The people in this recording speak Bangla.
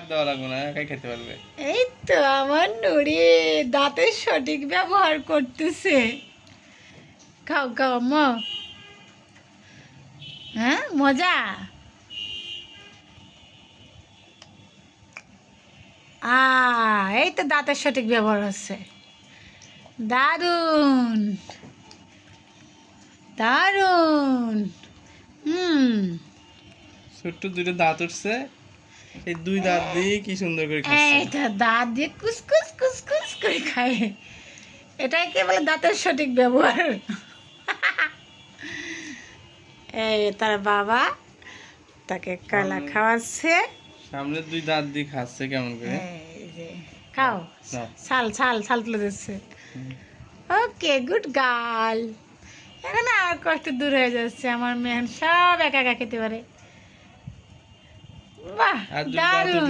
আর দেওয়া লাগবে না একাই খেতে পারবে। এই তো আমার নুড়ি দাঁতের সঠিক ব্যবহার করতেছে। খাও খাও ম হ্যাঁ মজা? আ এই তো দাঁতের সঠিক ব্যবহার হচ্ছে। দারুণ। দারুণ। হুম। ছোট্ট দুটো দাঁত উঠছে। এই দুই দাঁত দিয়ে কি সুন্দর করে খাচ্ছে? এইটা দাঁত দিয়ে কুসকুস কুসকুস করে খায়। এটাই কে বলে দাঁতের সঠিক ব্যবহার। এই তার বাবা তাকে কলা খাওয়াচ্ছে। সামনে দুই দাঁত দিয়ে খাচ্ছে কেমন করে? খাও। ছাল ছাল ছাল তুলে দিচ্ছে। Okay good girl. এখন আর কষ্ট দূর হয়ে যাচ্ছে। আমার মেহন সব একা একা খেতে পারে। বাহ দারুণ।